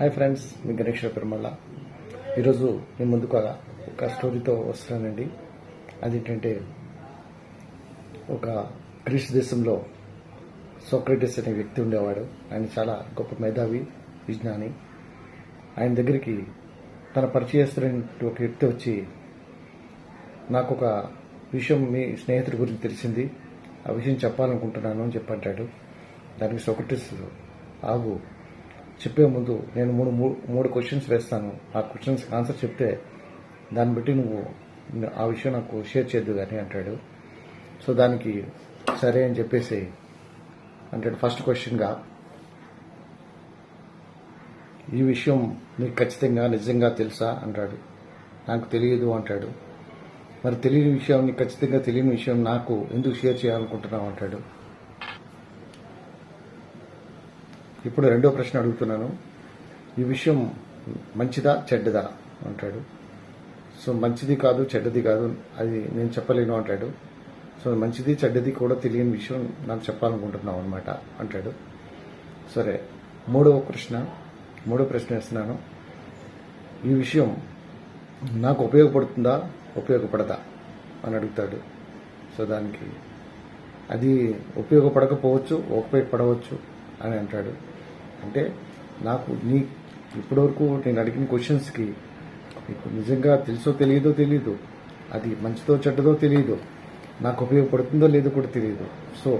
Hi friends మీ గణేష్ పెరుమల్ల ఈరోజు మీ ముందుకు ఒక స్టోరీతో వస్తున్నానండి అదేంటంటే ఒక గ్రీస్ దేశంలో సోక్రటిస్ అనే వ్యక్తి ఉండేవాడు. ఆయన చాలా గొప్ప మేధావి విజ్ఞాని. ఆయన దగ్గరికి తన పరిచయస్తున్న ఒక వ్యక్తి వచ్చి నాకు ఒక విషయం మీ స్నేహితుడి గురించి తెలిసింది. ఆ విషయం చెప్పాలనుకుంటున్నాను అని చెప్పంటాడు దానికి సోక్రటిస్ ఆగు చెప్పే ముందు నేను మూడు మూడు- మూడు క్వశ్చన్స్ వేస్తాను. ఆ క్వశ్చన్స్కి ఆన్సర్ చెప్తే దాన్ని బట్టి నువ్వు ఆ విషయం నాకు షేర్ చేయద్దు కానీ అంటాడు. సో దానికి సరే అని చెప్పేసి అంటాడు ఫస్ట్ క్వశ్చన్గా ఈ విషయం నీకు ఖచ్చితంగా నిజంగా తెలుసా? అంటాడు. నాకు తెలియదు అంటాడు. మరి తెలియని విషయం నీకు ఖచ్చితంగా తెలియని విషయం నాకు ఎందుకు షేర్ చేయాలనుకుంటున్నావు? అంటాడు. ఇప్పుడు రెండో ప్రశ్న అడుగుతున్నాను. ఈ విషయం మంచిదా చెడ్డదా? అంటాడు. సో మంచిది కాదు చెడ్డది కాదు అది నేను చెప్పలేను అంటాడు. సో మంచిది చెడ్డది కూడా తెలియని విషయం నాకు చెప్పాలనుకుంటున్నావు అనమాట అంటాడు. సరే మూడవ ప్రశ్న మూడో ప్రశ్న వేస్తున్నాను. ఈ విషయం నాకు ఉపయోగపడుతుందా ఉపయోగపడదా? అని అడుగుతాడు. సో దానికి అది ఉపయోగపడకపోవచ్చు ఉపయోగపడవచ్చు అని అంటాడు. అంటే నాకు నీ ఇప్పటివరకు నేను అడిగిన క్వశ్చన్స్కి నీకు నిజంగా తెలుసో తెలియదో తెలియదు అది మంచిదో చెడ్డదో తెలియదు నాకు ఉపయోగపడుతుందో లేదో కూడా తెలియదు సో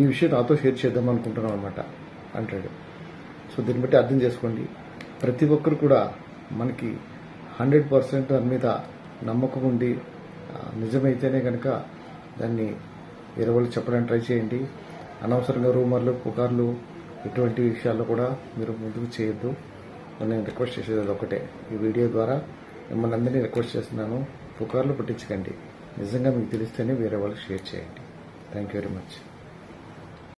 ఈ విషయం నాతో షేర్ చేద్దాం అనుకుంటున్నాం అనమాట అంటాడు. సో దీన్ని బట్టి అర్థం చేసుకోండి. ప్రతి ఒక్కరు కూడా మనకి హండ్రెడ్ పర్సెంట్ దాని మీద నమ్మకం ఉండి నిజమైతేనే కనుక దాన్ని వేరే వాళ్ళు చెప్పడానికి ట్రై చేయండి. అనవసరంగా రూమర్లు పుకార్లు ఇటువంటి విషయాల్లో కూడా మీరు ముందుకు చేయొద్దు. నేను రిక్వెస్ట్ చేసేది అది ఒకటే. ఈ వీడియో ద్వారా మిమ్మల్ని అందరినీ రిక్వెస్ట్ చేస్తున్నాను. పుకార్లు పుట్టించకండి. నిజంగా మీకు తెలిస్తేనే వేరే వాళ్ళకి షేర్ చేయండి. Thank you very much